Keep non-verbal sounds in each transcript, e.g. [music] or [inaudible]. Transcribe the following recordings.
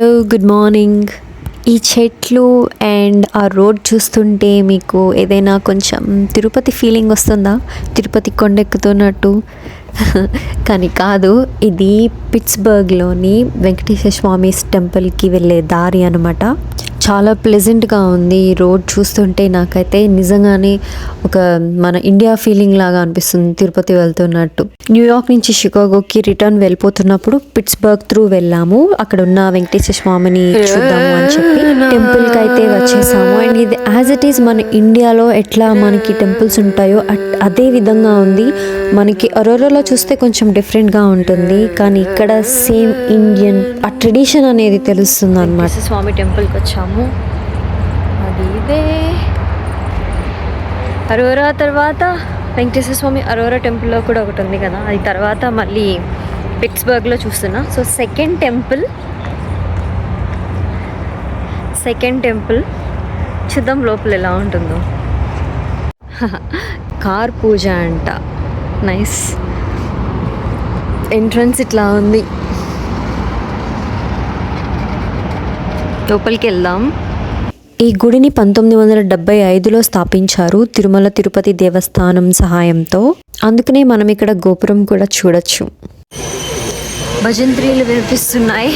Hello good morning ఈ చెట్లు and ఆ రోడ్ చూస్తుంటే మీకు ఏదైనా కొంచెం తిరుపతి ఫీలింగ్ వస్తుందా? తిరుపతి కొండెక్కుతున్నట్టు. [laughs] కానీ కాదు ఇది పిట్స్బర్గ్లోని వెంకటేశ్వర స్వామి టెంపుల్కి వెళ్ళే దారి అనమాట చాలా ప్లెజెంట్గా ఉంది ఈ రోడ్ చూస్తుంటే. నాకైతే నిజంగానే ఒక మన ఇండియా ఫీలింగ్ లాగా అనిపిస్తుంది తిరుపతి వెళ్తున్నట్టు. న్యూయార్క్ నుంచి షికాగోకి రిటర్న్ వెళ్ళిపోతున్నప్పుడు పిట్స్బర్గ్ త్రూ వెళ్ళాము. అక్కడ ఉన్న వెంకటేశ్వర స్వామిని చూద్దాము అని చెప్పి టెంపుల్కి అయితే వచ్చేసాము. అండ్ ఇది యాజ్ ఇట్ ఈస్ మన ఇండియాలో ఎట్లా మనకి టెంపుల్స్ ఉంటాయో అట్- అదే విధంగా ఉంది. మనకి అరోరాలో చూస్తే కొంచెం డిఫరెంట్గా ఉంటుంది. కానీ ఇక్కడ సేమ్ ఇండియన్ ఆ ట్రెడిషన్ అనేది తెలుస్తుంది అనమాట స్వామి టెంపుల్కి వచ్చాము. అది ఇదే. అరోరా తర్వాత వెంకటేశ్వర స్వామి అరోరా టెంపుల్లో కూడా ఒకటి ఉంది కదా. అది తర్వాత మళ్ళీ పిట్స్బర్గ్లో చూస్తున్నా. So second temple second temple చూద్దాం లోపల ఎలా ఉంటుందో. [laughs] కార్ పూజ అంట. నైస్ ఎంట్రన్స్ ఇట్లా ఉంది. లోపలికి వెళ్దాం. ఈ గుడిని పంతొమ్మిది వందల డెబ్బై ఐదులో స్థాపించారు తిరుమల తిరుపతి దేవస్థానం సహాయంతో. అందుకనే మనం ఇక్కడ గోపురం కూడా చూడొచ్చు. భజంత్రీలు వినిపిస్తున్నాయి.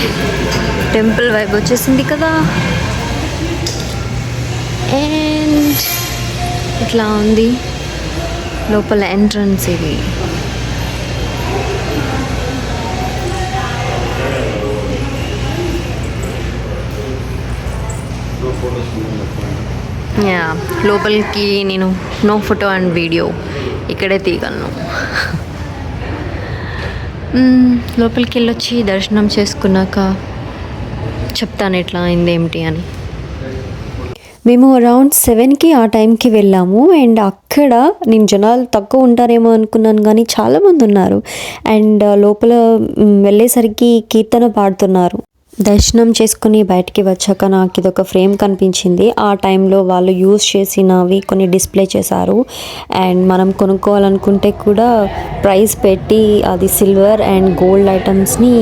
టెంపుల్ వైపు వచ్చేసింది కదా. అండ్ ఇట్లా ఉంది. లోపల ఎంట్రన్స్ ఇది. లోపలికి నేను నో ఫోటో అండ్ వీడియో ఇక్కడే తీయగలను. లోపలికి వెళ్ళొచ్చి దర్శనం చేసుకున్నాక చెప్తాను ఎట్లా అయింది ఏమిటి అని. మేము అరౌండ్ సెవెన్కి ఆ టైంకి వెళ్ళాము అండ్ అక్కడ నేను జనాలు తక్కువ ఉంటారేమో అనుకున్నాను కానీ చాలామంది ఉన్నారు. అండ్ లోపల వెళ్ళేసరికి కీర్తన పాడుతున్నారు. దర్శనం చేసుకుని బయటికి వచ్చాక నాకు ఇది ఒక ఫ్రేమ్ కనిపించింది. ఆ టైంలో వాళ్ళు యూజ్ చేసినవి కొన్ని డిస్ప్లే చేశారు. అండ్ మనం కొనుక్కోవాలనుకుంటే కూడా ప్రైస్ పెట్టి అది సిల్వర్ అండ్ గోల్డ్ ఐటమ్స్ని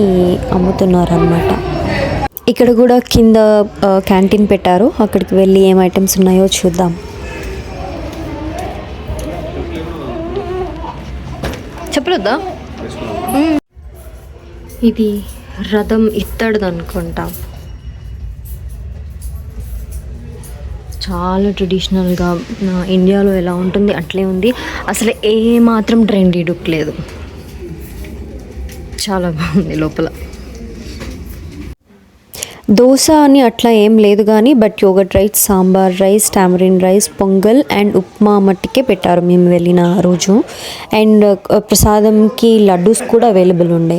అమ్ముతున్నారు అనమాట ఇక్కడ కూడా కింద క్యాంటీన్ పెట్టారు. అక్కడికి వెళ్ళి ఏం ఐటమ్స్ ఉన్నాయో చూద్దాం. చెప్పలేదా? ఇది రథం ఇత్తడిది అనుకుంటా చాలా ట్రెడిషనల్గా నా ఇండియాలో ఎలా ఉంటుంది అట్లే ఉంది. అసలు ఏ మాత్రం ట్రెండీ లుక్ లేదు చాలా బాగుంది లోపల. దోశ అని అట్లా ఏం లేదు కానీ but yogurt rice sambar rice tamarind rice pongal and upma మట్టికే పెట్టారు మేము వెళ్ళిన ఆ రోజు. అండ్ ప్రసాదంకి లడ్డూస్ కూడా అవైలబుల్ ఉండే.